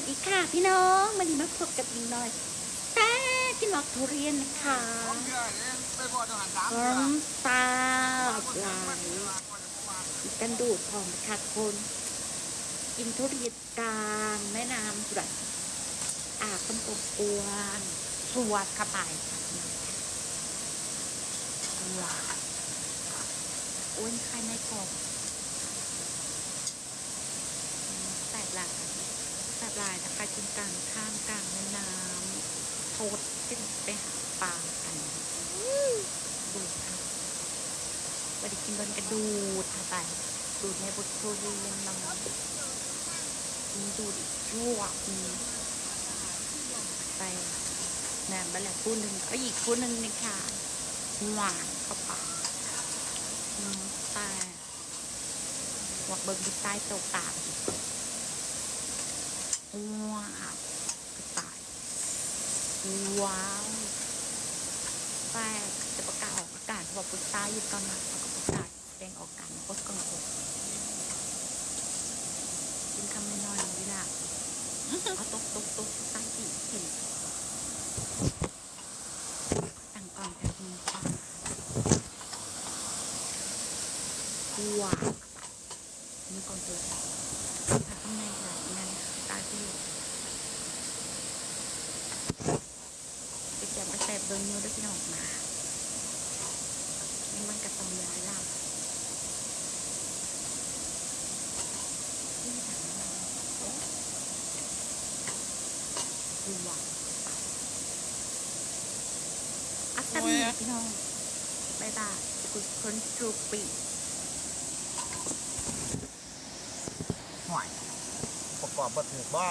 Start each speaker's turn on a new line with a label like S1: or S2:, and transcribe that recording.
S1: สดีค่ะพี่น้องวันนี้มาพบกับยิงน้อยแต่กินหลอกทุเรียนนะคะพร้อมตาหลายกันดูดพอมค่ะคนกินทุเรียนกลางแม่น้ำสุดอาคนตกกวนสวดเข้าไปค่ะว้าวอ้วนใครไม่กบแตกหลายแตก หลายนะคะกินกลางข้างกลางแม่น้ำโทษขึ้นไปหาปลากันดูค่ะวันนี้กินบนกระดูดเข้าไปดูดในบทโทเรียนน้ำมีดูดอีกชั่วมีไปแหนมไปแล้วคู่หนึ่งก็อีกคู่หนึ่งนี่ค่ะหวานเข้าไปอืมแต่วักเบิ้งดูใต้ตะปาก ว้าวกระต่าย ว้าวแปลกจะประกาศออกอากาศบอกปุตตาอยู่ตอนนั้นเขาก็ประกาศแสดงออกกันโคตรกังวลกินคำน้อยๆนี่ล่ะเอาตกตกตกใต้ที่เห็นต่างก่อนกันมีความว้าวนี่ก่อนเลยถ้าข้างในค่ะนั่นตายที่อยู่ไป จับไปแสบโดนนิ้วด้วยพี่น้องมานี่มันกระตองยายล่ะอ้ดูหวานอัศมีพี่น้องบายบายกุศลจูปี
S2: ห่วยประกอบบัถือว่า